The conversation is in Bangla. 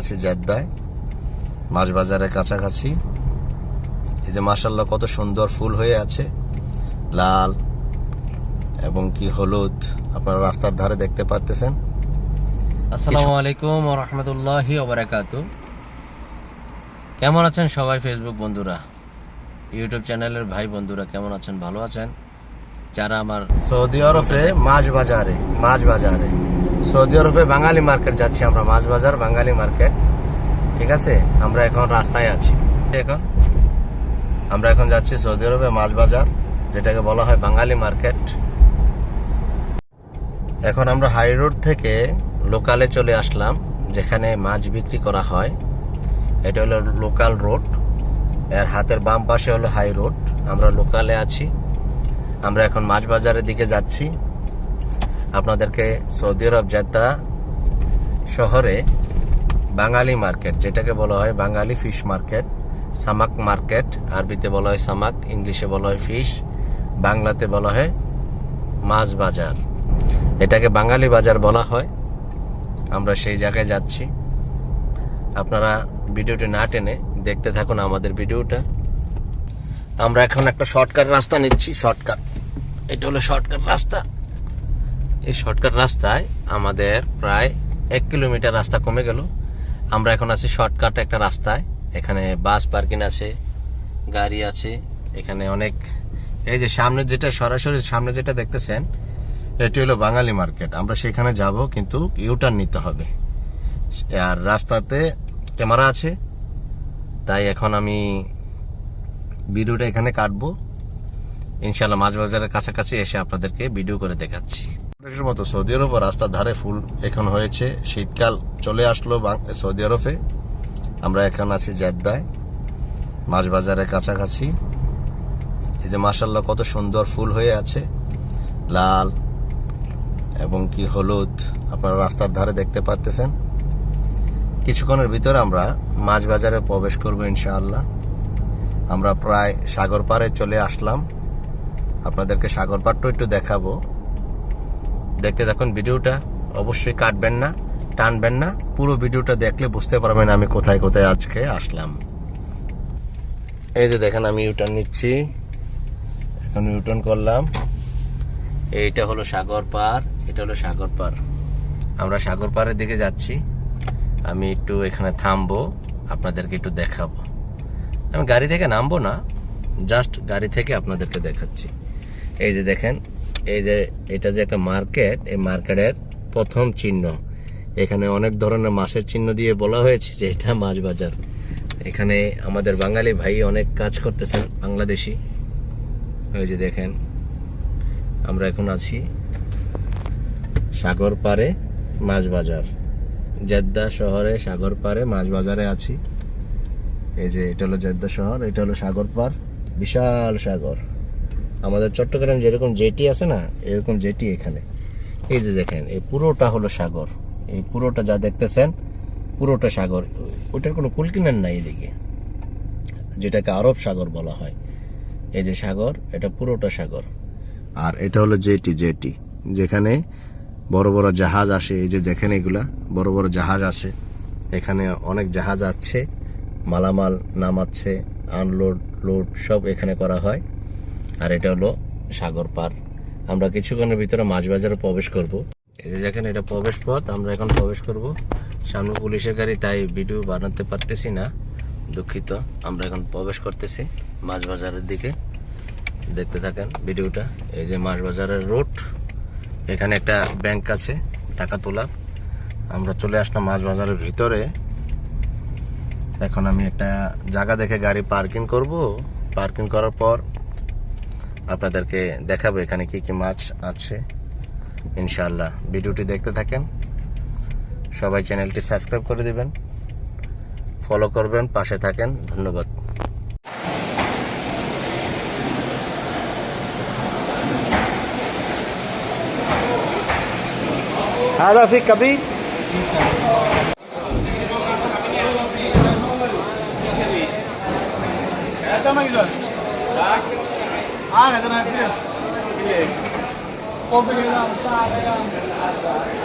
আছি জেদ্দায় মাছ বাজারের কাছাকাছি। এই যে মাসাল্লাহ কত সুন্দর ফুল হয়ে আছে লাল এবং কি হলুদ আপনারা রাস্তার ধারে দেখতে পারতেছেন। আসসালামু আলাইকুম রহমতুল্লাহি ওবরাকাতু কেমন আছেন সবাই ফেসবুক বন্ধুরা? ইউটিউব চ্যানেলের ভাই বন্ধুরা কেমন আছেন? ভালো আছেন? যারা আমার সৌদি আরবে মাছ বাজারে মাছ বাজারে। সৌদি আরবে বাঙালি মার্কেট যাচ্ছি আমরা মাছ বাজার বাঙালি মার্কেট। ঠিক আছে? আমরা এখন রাস্তায় আছি। এখন আমরা এখন যাচ্ছি সৌদি আরবে মাছ বাজার যেটাকে বলা হয় বাঙালি মার্কেট। এখন আমরা হাই রোড থেকে লোকালে চলে আসলাম, যেখানে মাছ বিক্রি করা হয়। এটা হলো লোকাল রোড। এর হাতের বাম পাশে হলো হাই রোড। আমরা লোকালে আছি। আমরা এখন মাছ বাজারের দিকে যাচ্ছি। আপনাদেরকে সৌদি আরব জেদ্দা শহরে বাঙালি মার্কেট, যেটাকে বলা হয় বাঙালি ফিশ মার্কেট, সামাক মার্কেট, আরবিতে বলা হয় সামাক, ইংলিশে বলা হয় ফিশ, বাংলাতে বলা হয় মাছ বাজার। এটাকে বাঙালি বাজার বলা হয়। আমরা সেই জায়গায় যাচ্ছি। আপনারা ভিডিওটি না টেনে দেখতে থাকুন আমাদের ভিডিওটা। আমরা এখন একটা শর্টকাট রাস্তা নিচ্ছি, শর্টকাট। এটা হলো শর্টকাট রাস্তা। এই শর্টকাট রাস্তায় আমাদের প্রায় এক কিলোমিটার রাস্তা কমে গেল। আমরা এখন আছি শর্টকাট একটা রাস্তায়। এখানে বাস পার্কিং আছে, গাড়ি আছে, এখানে অনেক এই যে সামনে যেটা সরাসরি সামনে যেটা দেখতেছেন, এটি হলো বাঙালি মার্কেট। আমরা সেখানে যাব, কিন্তু ইউটার্ন নিতে হবে। আর রাস্তাতে ক্যামেরা আছে, তাই এখন আমি ভিডিওটা এখানে কাটবো। ইনশাল্লাহ মাছ বাজারের কাছাকাছি এসে আপনাদেরকে ভিডিও করে দেখাচ্ছি। দেশের মতো সৌদি আরব রাস্তার ধারে ফুল এখন হয়েছে। শীতকাল চলে আসলো সৌদি আরবে। আমরা এখন আছি জেদ্দায়। মাছ বাজারের কাছাকাছি। এই যে মাসাল্লাহ কত সুন্দর ফুল হয়ে আছে। লাল এবং কি হলুদ, আপনারা রাস্তার ধারে দেখতে পারতেছেন। কিছুক্ষণের ভিতরে আমরা মাছ বাজারে প্রবেশ করব ইনশাআল্লাহ। আমরা প্রায় সাগর পাড়ে চলে আসলাম। আপনাদেরকে সাগর পাড়টা একটু দেখাবো। দেখতে দেখুন ভিডিওটা, অবশ্যই কাটবেন না, টানবেন না, পুরো ভিডিওটা দেখলে বুঝতে পারবেন আমি কোথায় কোথায় আজকে আসলাম। এই যে দেখেন, আমি ইউটার্ন নিচ্ছি। এখন ইউটার্ন করলাম। এইটা হলো সাগর পার, এটা হলো সাগর পার। আমরা সাগর পাড়ের দিকে যাচ্ছি। আমি একটু এখানে থামবো, আপনাদেরকে একটু দেখাবো। আমি গাড়ি থেকে নামবো না, জাস্ট গাড়ি থেকে আপনাদেরকে দেখাচ্ছি। এই যে দেখেন এই যে, এটা যে একটা মার্কেট, এই মার্কেটের প্রথম চিহ্ন। এখানে অনেক ধরনের মাছের চিহ্ন দিয়ে বলা হয়েছে যে এটা মাছ বাজার। এখানে আমাদের বাঙালি ভাই অনেক কাজ করতেছেন, বাংলাদেশি। ওই যে দেখেন, আমরা এখন আছি সাগর পাড়ে মাছ বাজার। জেদ্দা শহরে সাগর পাড়ে মাছ বাজারে আছি। এই যে, এটা হলো জেদ্দা শহর, এটা হলো সাগর পাড়, বিশাল সাগর। আমাদের চট্টগ্রাম যেরকম জেটি আছে না, এরকম জেটি এখানে। এই যে দেখেন, এই পুরোটা হলো সাগর। এই পুরোটা যা দেখতেছেন, পুরোটা সাগর। ওটার কোনো কুলকিনার নাই এদিকে। যেটাকে আরব সাগর বলা হয়। এই যে সাগর, এটা পুরোটা সাগর। আর এটা হলো জেটি জেটি। যেখানে বড় বড় জাহাজ আসে। এই যে দেখেন এগুলা, বড় বড় জাহাজ আসে। এখানে অনেক জাহাজ আছে, মালামাল নামাচ্ছে, আনলোড, লোড সব এখানে করা হয়। আর এটা হলো সাগর পার। আমরা কিছুক্ষণের ভিতরে মাছ বাজারে প্রবেশ করব। এই যে দেখেন, এটা প্রবেশ পথ। আমরা এখন প্রবেশ করব। সামনে পুলিশের গাড়ি, তাই ভিডিও বানাতে পারতেছি না। দুঃখিত। আমরা এখন প্রবেশ করতেছি মাছ বাজারের দিকে। দেখতে থাকেন ভিডিওটা। এই যে মাছ বাজারের রোড। এখানে একটা ব্যাংক আছে, টাকা তোলার। আমরা চলে আসলাম মাছ বাজারের ভিতরে। এখন আমি একটা জায়গা দেখে গাড়ি পার্কিং করব। পার্কিং করার পর আপনাদেরকে দেখাবো এখানে কি কি মাছ আছে ইনশাআল্লাহ ভিডিওটি দেখতে থাকেন সবাই চ্যানেলটি সাবস্ক্রাইব করে দিবেন ফলো করবেন পাশে থাকেন ধন্যবাদ هذا في كبير Aynen herkes. Bilek. O bileğini alsa aynen.